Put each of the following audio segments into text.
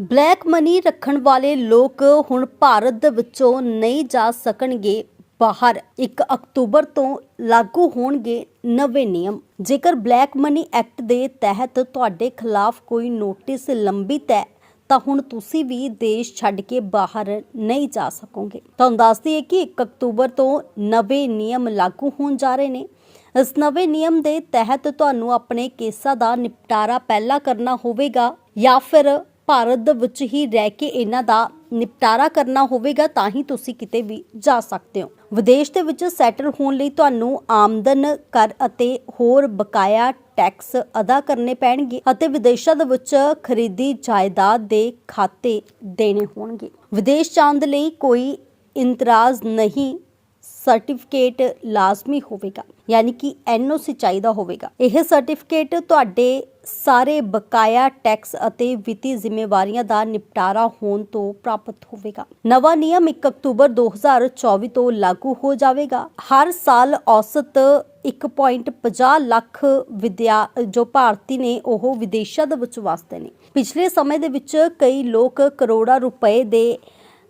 Black money ਰੱਖਣ ਵਾਲੇ ਲੋਕ ਹੁਣ ਭਾਰਤ ਦੇ ਵਿੱਚੋਂ ਨਹੀਂ ਜਾ ਸਕਣਗੇ ਬਾਹਰ। 1 ਅਕਤੂਬਰ ਤੋਂ ਲਾਗੂ ਹੋਣਗੇ ਨਵੇਂ ਨਿਯਮ। ਜੇਕਰ ਬਲੈਕ ਮਨੀ ਐਕਟ ਦੇ ਤਹਿਤ ਤੁਹਾਡੇ ਖਿਲਾਫ ਕੋਈ ਨੋਟਿਸ ਲੰਬਿਤ ਹੈ, ਤਾਂ ਹੁਣ ਤੁਸੀਂ ਵੀ ਦੇਸ਼ ਛੱਡ ਕੇ ਬਾਹਰ ਨਹੀਂ ਜਾ ਸਕੋਗੇ। ਤੁਹਾਨੂੰ ਦੱਸ ਦਈਏ ਕਿ 1 ਅਕਤੂਬਰ ਤੋਂ ਨਵੇਂ ਨਿਯਮ ਲਾਗੂ ਹੋਣ ਜਾ ਰਹੇ ਨੇ। ਇਸ ਨਵੇਂ ਨਿਯਮ ਦੇ ਤਹਿਤ ਤੁਹਾਨੂੰ ਆਪਣੇ ਕੇਸਾਂ ਦਾ ਨਿਪਟਾਰਾ ਪਹਿਲਾਂ ਕਰਨਾ ਹੋਵੇਗਾ ਜਾਂ ਫਿਰ ਭਾਰਤ ਦੇ ਵਿੱਚ ਹੀ ਰਹਿ ਕੇ ਇਹਨਾਂ ਦਾ ਨਿਪਟਾਰਾ ਕਰਨਾ ਹੋਵੇਗਾ, ਤਾਂ ਹੀ ਤੁਸੀਂ ਕਿਤੇ ਵੀ ਜਾ ਸਕਦੇ ਹੋ। ਵਿਦੇਸ਼ ਦੇ ਵਿੱਚ ਸੈਟਲ ਹੋਣ ਲਈ ਤੁਹਾਨੂੰ ਆਮਦਨ ਕਰ ਅਤੇ ਹੋਰ ਬਕਾਇਆ ਟੈਕਸ ਅਦਾ ਕਰਨੇ ਪੈਣਗੇ ਅਤੇ ਵਿਦੇਸ਼ਾਂ ਦੇ ਵਿੱਚ ਖਰੀਦੀ ਜਾਇਦਾਦ ਦੇ ਖਾਤੇ ਦੇਣੇ ਹੋਣਗੇ। ਵਿਦੇਸ਼ ਜਾਣ ਦੇ ਲਈ ਕੋਈ ਇੰਤਰਾਜ਼ ਨਹੀਂ ਸਰਟੀਫਿਕੇਟ ਲਾਜ਼ਮੀ ਹੋਵੇਗਾ, ਯਾਨੀ ਕਿ ਐਨਓਸੀ ਚਾਹੀਦਾ ਹੋਵੇਗਾ। ਇਹ ਸਰਟੀਫਿਕੇਟ ਤੁਹਾਡੇ ਸਾਰੇ ਬਕਾਇਆ ਟੈਕਸ ਅਤੇ ਵਿੱਤੀ ਜ਼ਿੰਮੇਵਾਰੀਆਂ ਦਾ ਨਿਪਟਾਰਾ ਹੋਣ ਤੋਂ ਪ੍ਰਾਪਤ ਹੋਵੇਗਾ। ਨਵਾਂ ਨਿਯਮ 1 ਅਕਤੂਬਰ 2024 ਤੋਂ ਲਾਗੂ ਹੋ ਜਾਵੇਗਾ। ਹਰ ਸਾਲ ਔਸਤ 1.50 ਲੱਖ ਵਿਦਿਆ, ਜੋ ਭਾਰਤੀ ਨੇ ਉਹ ਵਿਦੇਸ਼ਾਂ ਦੇ ਵਿੱਚ ਵਸਦੇ ਨੇ। ਪਿਛਲੇ ਸਮੇਂ ਦੇ ਵਿੱਚ ਕਈ ਲੋਕ ਕਰੋੜਾਂ ਰੁਪਏ ਦੇ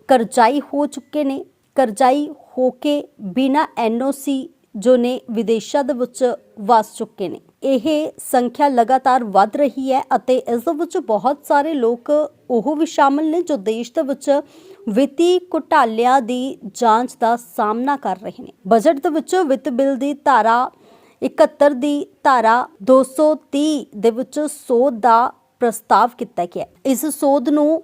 ਕਰਜ਼ਾਈ ਹੋ ਚੁੱਕੇ ਨੇ। ਕਰਜ਼ਾਈ ਹੋ ਕੇ ਬਿਨਾ ਐਨਓਸੀ ਜੋ ਨੇ ਵਿਦੇਸ਼ਾਂ ਦੇ ਵਿੱਚ ਵਸ ਚੁੱਕੇ ਨੇ। ਇਹ ਸੰਖਿਆ ਲਗਾਤਾਰ ਵੱਧ ਰਹੀ ਹੈ ਅਤੇ ਇਸ ਦੇ ਵਿੱਚ ਬਹੁਤ ਸਾਰੇ ਲੋਕ ਉਹ ਵੀ ਸ਼ਾਮਲ ਨੇ ਜੋ ਦੇਸ਼ ਦੇ ਵਿੱਚ ਵਿੱਤੀ ਘੁਟਾਲਿਆਂ ਦੀ ਜਾਂਚ ਦਾ ਸਾਹਮਣਾ ਕਰ ਰਹੇ ਨੇ। ਬਜਟ ਦੇ ਵਿੱਚ ਵਿੱਤ ਬਿੱਲ ਦੀ ਧਾਰਾ 71 ਦੀ ਧਾਰਾ 230 ਦੇ ਵਿੱਚ ਸੋਧ ਦਾ ਪ੍ਰਸਤਾਵ ਕੀਤਾ ਗਿਆ। ਇਸ ਸੋਧ ਨੂੰ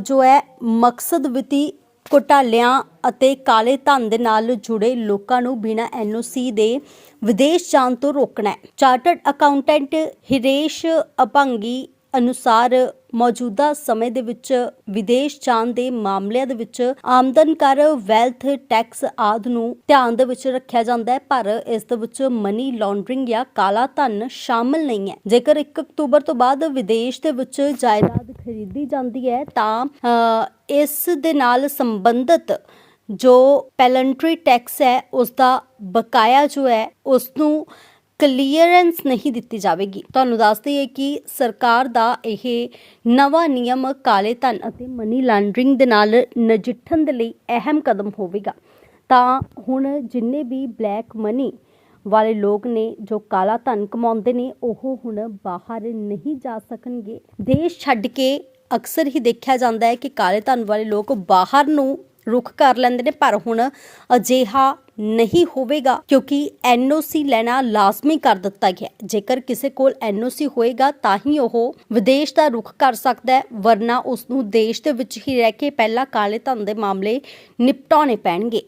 ਜੋ ਹੈ ਮਕਸਦ ਵਿੱਤੀ ਘੁਟਾਲਿਆਂ ਅਤੇ ਕਾਲੇ ਧਨ ਦੇ ਨਾਲ ਜੁੜੇ ਲੋਕਾਂ ਨੂੰ ਬਿਨਾਂ ਐਨਓਸੀ ਦੇ ਵਿਦੇਸ਼ ਜਾਣ ਤੋਂ ਰੋਕਣਾ ਹੈ। ਚਾਰਟਰਡ ਅਕਾਊਂਟੈਂਟ ਹਿਰੇਸ਼ ਅਪੰਗੀ ਅਨੁਸਾਰ ਮੌਜੂਦਾ ਸਮੇਂ ਦੇ ਵਿੱਚ ਵਿਦੇਸ਼ ਜਾਣ ਦੇ ਮਾਮਲਿਆਂ ਦੇ ਵਿੱਚ ਆਮਦਨ ਕਰ ਵੈਲਥ ਟੈਕਸ ਆਦਿ ਨੂੰ ਧਿਆਨ ਦੇ ਵਿੱਚ ਰੱਖਿਆ ਜਾਂਦਾ ਹੈ, ਪਰ ਇਸ ਦੇ ਵਿੱਚ ਮਨੀ ਲਾਂਡਰਿੰਗ ਜਾਂ ਕਾਲਾ ਧਨ ਸ਼ਾਮਲ ਨਹੀਂ ਹੈ। ਜੇਕਰ 1 ਅਕਤੂਬਰ ਤੋਂ ਬਾਅਦ ਵਿਦੇਸ਼ ਦੇ ਵਿੱਚ ਜਾਇਦਾਦ ਖਰੀਦੀ ਜਾਂਦੀ ਹੈ, ਤਾਂ ਇਸ ਦੇ ਨਾਲ ਸੰਬੰਧਿਤ ਜੋ ਪੈਲੈਂਟਰੀ ਟੈਕਸ ਹੈ ਉਸ ਦਾ ਬਕਾਇਆ ਜੋ ਹੈ ਉਸ ਨੂੰ ਕਲੀਅਰੈਂਸ ਨਹੀਂ ਦਿੱਤੀ ਜਾਵੇਗੀ। ਤੁਹਾਨੂੰ ਦੱਸ ਦਈਏ ਕਿ ਸਰਕਾਰ ਦਾ ਇਹ ਨਵਾਂ ਨਿਯਮ ਕਾਲੇ ਧਨ ਅਤੇ ਮਨੀ ਲਾਂਡਰਿੰਗ ਦੇ ਨਾਲ ਨਜਿੱਠਣ ਦੇ ਲਈ ਅਹਿਮ ਕਦਮ ਹੋਵੇਗਾ। ਤਾਂ ਹੁਣ ਜਿੰਨੇ ਵੀ ਬਲੈਕ ਮਨੀ ਵਾਲੇ ਲੋਕ ਨੇ ਜੋ ਕਾਲਾ ਧਨ ਕਮਾਉਂਦੇ ਨੇ, ਉਹ ਹੁਣ ਬਾਹਰ ਨਹੀਂ ਜਾ ਸਕਣਗੇ। ਦੇਸ਼ ਛੱਡ ਕੇ ਅਕਸਰ ਹੀ ਦੇਖਿਆ ਜਾਂਦਾ ਹੈ ਕਿ ਕਾਲੇ ਧਨ ਵਾਲੇ ਲੋਕ ਬਾਹਰ ਨੂੰ ਰੁਖ ਕਰ ਲੈਂਦੇ ਨੇ, ਪਰ ਹੁਣ ਅਜਿਹਾ ਨਹੀਂ ਹੋਵੇਗਾ ਕਿਉਂਕਿ ਐਨਓਸੀ ਲੈਣਾ ਲਾਜ਼ਮੀ ਕਰ ਦਿੱਤਾ ਗਿਆ ਜੇਕਰ ਕਿਸੇ ਕੋਲ ਐਨਓਸੀ ਹੋਏਗਾ ਤਾਂ ਹੀ ਉਹ ਵਿਦੇਸ਼ ਦਾ ਰੁਖ ਕਰ ਸਕਦਾ ਹੈ, ਵਰਨਾ ਉਸ ਨੂੰ ਦੇਸ਼ ਦੇ ਵਿੱਚ ਹੀ ਰਹਿ ਕੇ ਪਹਿਲਾਂ ਕਾਲੇ ਧਨ ਦੇ ਮਾਮਲੇ ਨਿਪਟਾਉਣੇ ਪੈਣਗੇ।